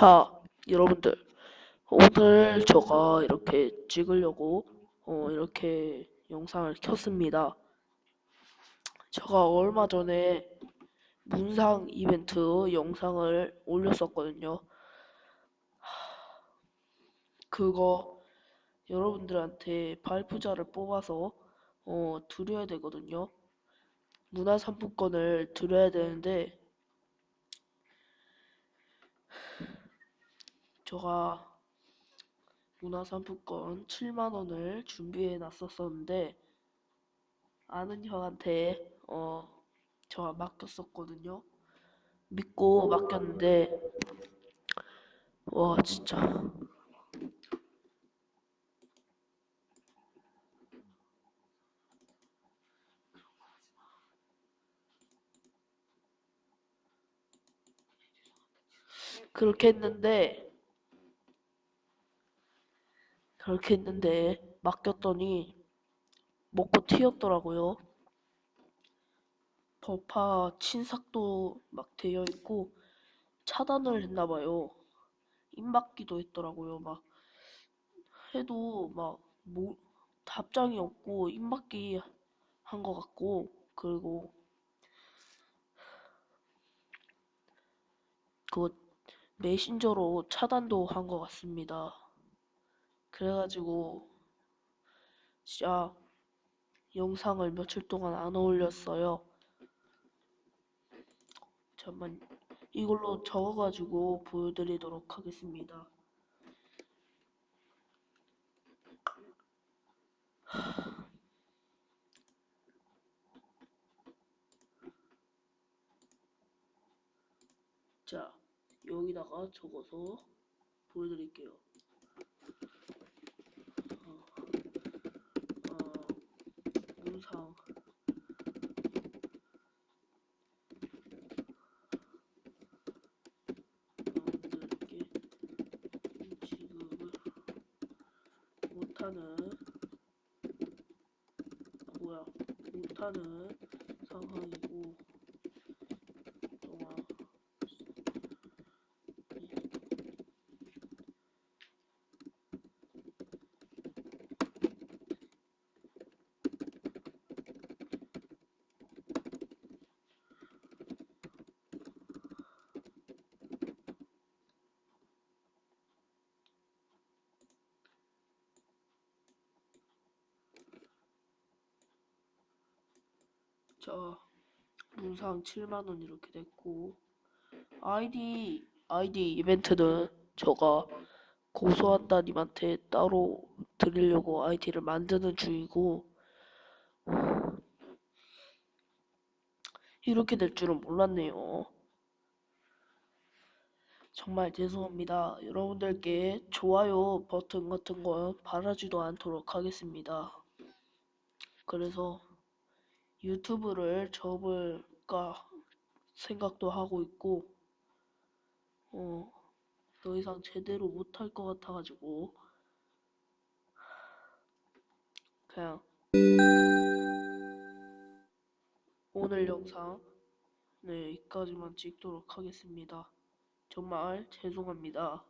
자, 여러분들. 오늘 제가 이렇게 찍으려고 어, 이렇게 영상을 켰습니다. 제가 얼마 전에 문상 이벤트 영상을 올렸었거든요. 하, 그거 여러분들한테 발표자를 뽑아서 어, 드려야 되거든요. 문화상품권을 드려야 되는데 제가 문화상품권 7만 원을 준비해 놨었었는데 아는 형한테 어 제가 맡겼었거든요. 믿고 맡겼는데 와 진짜 그렇게 했는데 그렇게 했는데 맡겼더니 먹고 튀었더라고요. 버파 친삭도 막 되어 있고 차단을 했나 봐요. 입맞기도 했더라고요. 막 해도 막 뭐 답장이 없고 입맞기 한 것 같고 그리고 그 메신저로 차단도 한 것 같습니다. 그래가지고 진짜 영상을 며칠 동안 안 올렸어요. 잠만 이걸로 적어가지고 보여드리도록 하겠습니다. 자, 여기다가 적어서 보여드릴게요. 어, 어, 문상 여러분들께 지급을 못하는 아, 뭐야. 못하는 상황이고 동안 자, 문상 7만원 이렇게 됐고, 아이디, 아이디 이벤트는 제가 고소한다님한테 따로 드리려고 아이디를 만드는 중이고, 이렇게 될 줄은 몰랐네요. 정말 죄송합니다. 여러분들께 좋아요 버튼 같은 거 바라지도 않도록 하겠습니다. 그래서 유튜브를 접을까 생각도 하고 있고, 어, 더 이상 제대로 못할 것 같아가지고, 그냥 오늘 영상, 네, 여기까지만 찍도록 하겠습니다. 정말 죄송합니다.